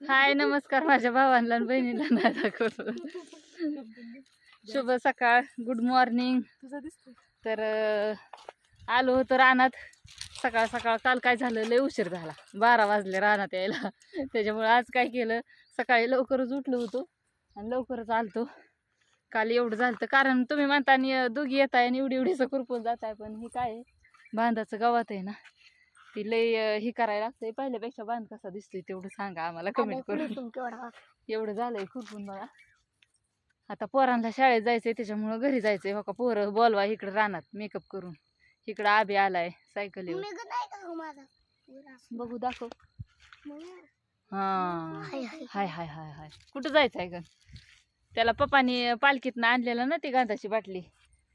हाय नमस्कार माझ्या भावांना आणि बहिणीला नाही दाखवतो शुभ सकाळ गुड मॉर्निंग तर आलो होतो रानात. सकाळ सकाळ काल काय झालं? लय उशीर झाला. बारा वाजले रानात यायला. त्याच्यामुळे आज काय केलं? सकाळी लवकरच उठलो होतो आणि लवकरच आलतो. काल एवढं झालं तर कारण तुम्ही म्हणता दोघी येत आहे आणि एवढी एवढीचं कुरपून जात आहे पण हे काय बांधाचं गावात आहे ना. ती लय हे करायला लागतंय. पहिल्यापेक्षा बांध कसा दिसतोय तेवढं सांगा आम्हाला कमेंट करून. एवढं झालंय खुरपून बघा. आता पोरांना शाळेत जायचंय त्याच्यामुळं घरी जायचंय. हो का पोरं बोलवा इकडं रानात मेकअप करून. इकडं आबी आलाय सायकल बघू दाखव. हा. हाय हाय. हाय हाय कुठं जायचंय ग? त्याला पप्पानी पालखीतनं आणलेलं ना ती गांधाची बाटली.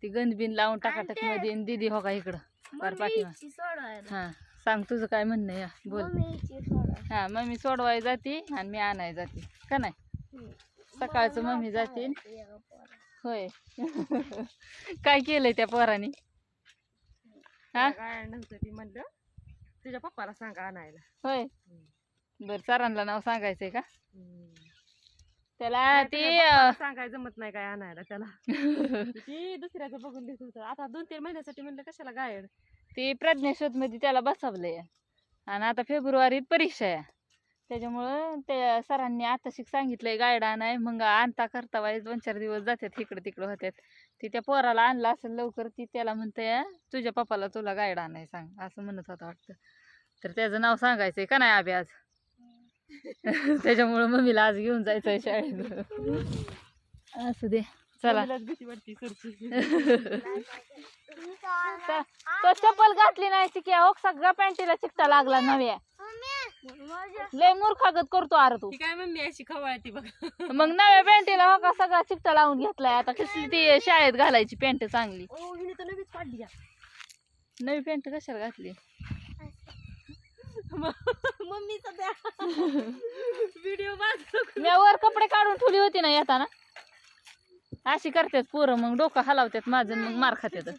ती गंध बिन लावून टाकाटकमध्ये दीदी हो का इकडं. पाठीमा हा. सांग तुझं काय म्हणणं आहे, या बोल हा मम्मी सोडवाय जाते आणि मी आणाय जाते. का नाही? सकाळचं मम्मी जाते. होय. काय केलंय त्या पोराने? हा? काय नव्हतं ती म्हणलं. तुझ्या पप्पाला सांगा आणायला. होय. बर सरांना नाव सांगायचंय का? त्याला ती सांगायला जमत नाही काय आणायला त्याला. ती दुसऱ्याचं बघून लिहित होतं. आता दोन तीन महिन्यासाठी म्हणलं कशाला गायड? ती प्रज्ञाशोधमध्ये त्याला बसवलंय. आणि आता फेब्रुवारीत परीक्षा आहे. त्याच्यामुळं त्या सरांनी आता शिक सांगितलंय गाईड आणाय मग आणता करता वाईज दोन चार दिवस जातात इकडं तिकडं होत्यात. ती त्या पोराला आणलं असेल लवकर ती त्याला म्हणते तुझ्या पप्पाला तुला गाईड आणाय सांग असं म्हणत होता वाटतं. तर त्याचं नाव सांगायचंय का नाही आबी आज त्याच्यामुळं मम्मीला आज घेऊन जायचंय शाळेत. असू दे चला. भीती वाटते तो चप्पल घातली नाही चिक्या हो सगळ्या पॅन्टीला चिकटा लागला नव्या. लय मूर्खागत करतो अरे तू. काय मम्मी अशी खवळती बघ. मग नव्या पॅन्टीला हो का सगळा चिकटा लावून घेतलाय आता कसली ती शाळेत घालायची पॅन्ट चांगली. ओ हिने तर नवीच काढली नवी पॅन्ट कशाला घातली? मम्मीचा व्हिडिओ मी वर कपडे काढून ठेवली होती ना येताना. अशी करतात पोरं मग डोकं हलावतात माझं मग मार खात्यात.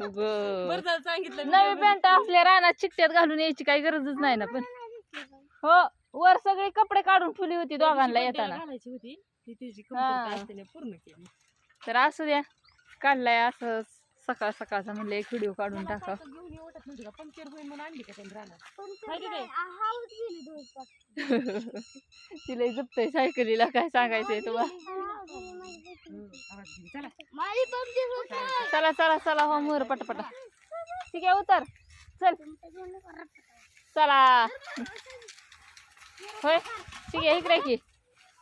उगं. बरं झालं सांगितलं नवी पॅन्ट असल्या रानात चिकट्यात घालून यायची काही गरजच नाही ना पण. हो वर सगळे कपडे काढून ठेवली होती दोघांना येताना. घालायची होती? ती तिची हा. कमतरता असते ना, पूर्ण केली. तर असू द्या. काढलाय असं सकाळ सकाळचा म्हणलं एक व्हिडिओ काढून टाका तिला जपतय सायकलीला काय सांगायचंय तुम्हाला? दिली. चला. चला चला चला हो मोर पटापटा. ठीक आहे उतर. चल. चला. होय ठीक आहे इकडे की.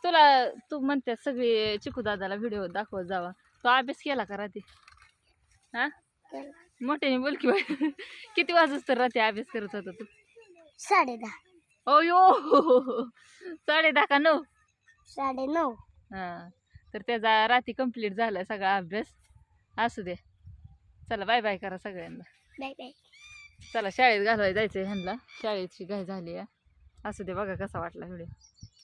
तुला तू म्हणते सगळे चिकू दादाला व्हिडिओ दाखवत जावा. तो अभ्यास केला का रात्री? हा? मोठ्याने बोल की बाई. किती वाजत तर रात्री अभ्यास करत होता तू? साडे दहा ओ यो साडे दहा का नऊ? साडे नऊ हा. तर त्याचा रात्री कंप्लीट झाला सगळा अभ्यास. असू दे. चला बाय बाय करा सगळ्यांना. बाय बाय चला शाळेत घालवायला जायचंय ह्यांना. शाळेची घाई झाली असू दे बघा कसा वाटला व्हिडिओ